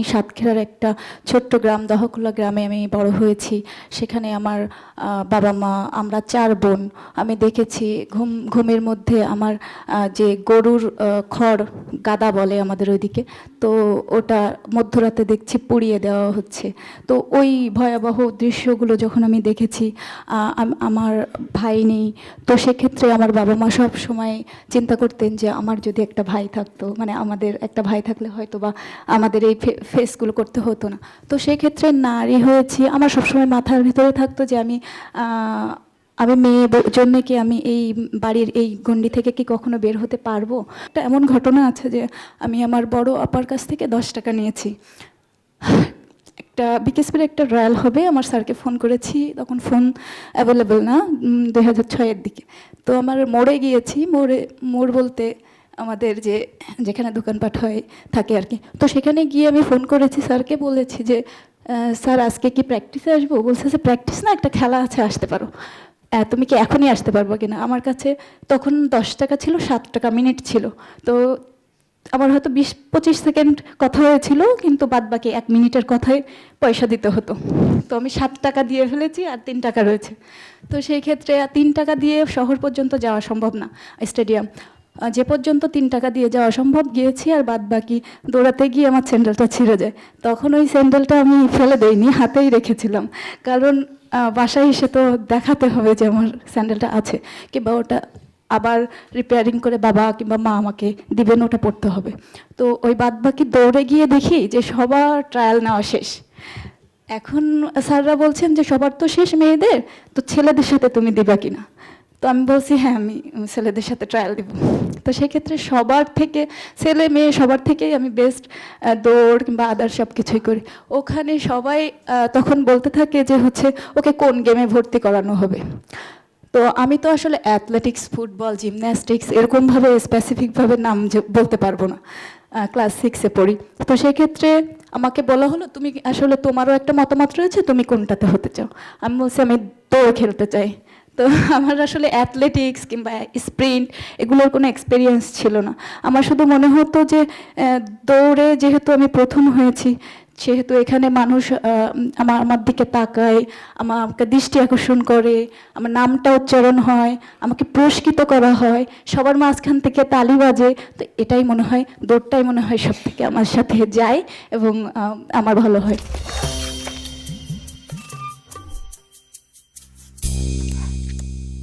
আমি সাতক্ষীরার একটা ছোট্ট গ্রাম দহকুলা গ্রামে আমি বড় হয়েছি। সেখানে আমার বাবা মা, আমরা চার বোন। আমি দেখেছি ঘুম, ঘুমের মধ্যে আমার যে গরুর খড় গাদা বলে আমাদের ওইদিকে, তো ওটা মধ্যরাতে দেখছি পুড়িয়ে দেওয়া হচ্ছে। তো ওই ভয়াবহ দৃশ্যগুলো যখন আমি দেখেছি আমার ভাই নেই। তো সেক্ষেত্রে আমার বাবা মা সব সময় চিন্তা করতেন যে, আমার যদি একটা ভাই থাকতো মানে আমাদের একটা ভাই থাকলে হয়তো বা আমাদের এই ফেসগুলো করতে হতো না। তো সেই ক্ষেত্রে নারী হয়েছি, আমার সবসময় মাথার ভিতরে থাকতো যে আমি আমি মেয়ে জন্য কি আমি এই বাড়ির এই গণ্ডি থেকে কি কখনো বের হতে পারব? একটা এমন ঘটনা আছে যে আমি আমার বড় আপার কাছ থেকে দশ টাকা নিয়েছি। একটা বিকেএসপির একটা রয়্যাল হবে, আমার স্যারকে ফোন করেছি, তখন ফোন অ্যাভেলেবেল না দুই হাজার ছয়ের দিকে। তো আমার মোড়ে গিয়েছি মোড়ে মোড় বলতে আমাদের যে যেখানে দোকানপাট হয় থাকে আর কি। তো সেখানে গিয়ে আমি ফোন করেছি স্যারকে বলেছি যে স্যার আজকে কি প্র্যাকটিসে আসব? বলছে যে প্র্যাকটিস না একটা খেলা আছে আসতে পারো। আহ, তুমি কি এখনই আসতে পারব কিনা? আমার কাছে তখন দশ টাকা ছিল সাত টাকা মিনিট ছিল। তো আমার হয়তো বিশ পঁচিশ সেকেন্ড কথা হয়েছিল কিন্তু বাদ বাকি এক মিনিটের কথায় পয়সা দিতে হতো। তো আমি সাত টাকা দিয়ে ফেলেছি আর তিন টাকা রয়েছে। তো সেই ক্ষেত্রে তিন টাকা দিয়ে শহর পর্যন্ত যাওয়া সম্ভব না স্টেডিয়াম। যে পর্যন্ত তিন টাকা দিয়ে যাওয়া সম্ভব গিয়েছি, আর বাদ বাকি দৌড়াতে গিয়ে আমার স্যান্ডেলটা ছিঁড়ে যায়। তখন ওই স্যান্ডেলটা আমি ফেলে দেইনি, হাতেই রেখেছিলাম। কারণ বাসায় এসে তো দেখাতে হবে যে আমার স্যান্ডেলটা আছে, কিংবা ওটা আবার রিপেয়ারিং করে বাবা কিংবা মা আমাকে দিবেন, ওটা পড়তে হবে। তো ওই বাদ বাকি দৌড়ে গিয়ে দেখি যে সবার ট্রায়াল নেওয়া শেষ। এখন স্যাররা বলছেন যে সবার তো শেষ মেয়েদের, তো ছেলেদের সাথে তুমি দিবা কিনা? তো আমি বলছি হ্যাঁ আমি ছেলেদের সাথে ট্রায়াল দিব। তো সেক্ষেত্রে সবার থেকে ছেলে মেয়ে সবার থেকেই আমি বেস্ট দৌড় কিংবা আদার সব কিছুই করি। ওখানে সবাই তখন বলতে থাকে যে হচ্ছে, ওকে কোন গেমে ভর্তি করানো হবে? তো আমি তো আসলে অ্যাথলেটিক্স ফুটবল জিমন্যাস্টিক্স এরকমভাবে স্পেসিফিকভাবে নাম বলতে পারব না। ক্লাস সিক্সে পড়ি। তো সেক্ষেত্রে আমাকে বলা হলো, তুমি আসলে তোমারও একটা মতামত রয়েছে, তুমি কোনটাতে হতে চাও? আমি বলছি, আমি দৌড় খেলতে চাই। তো আমার আসলে অ্যাথলেটিক্স কিংবা স্প্রিন্ট এগুলোর কোনো এক্সপিরিয়েন্স ছিল না। আমার শুধু মনে হতো যে দৌড়ে যেহেতু আমি প্রথম হয়েছি, সেহেতু এখানে মানুষ আমার আমার দিকে তাকায় আমার আমাকে দৃষ্টি আকর্ষণ করে, আমার নামটা উচ্চারণ হয়, আমাকে পুরস্কৃত করা হয়, সবার মাঝখান থেকে তালি বাজে, তো এটাই মনে হয়, দৌড়টাই মনে হয় সব থেকে আমার সাথে যায় এবং আমার ভালো হয়।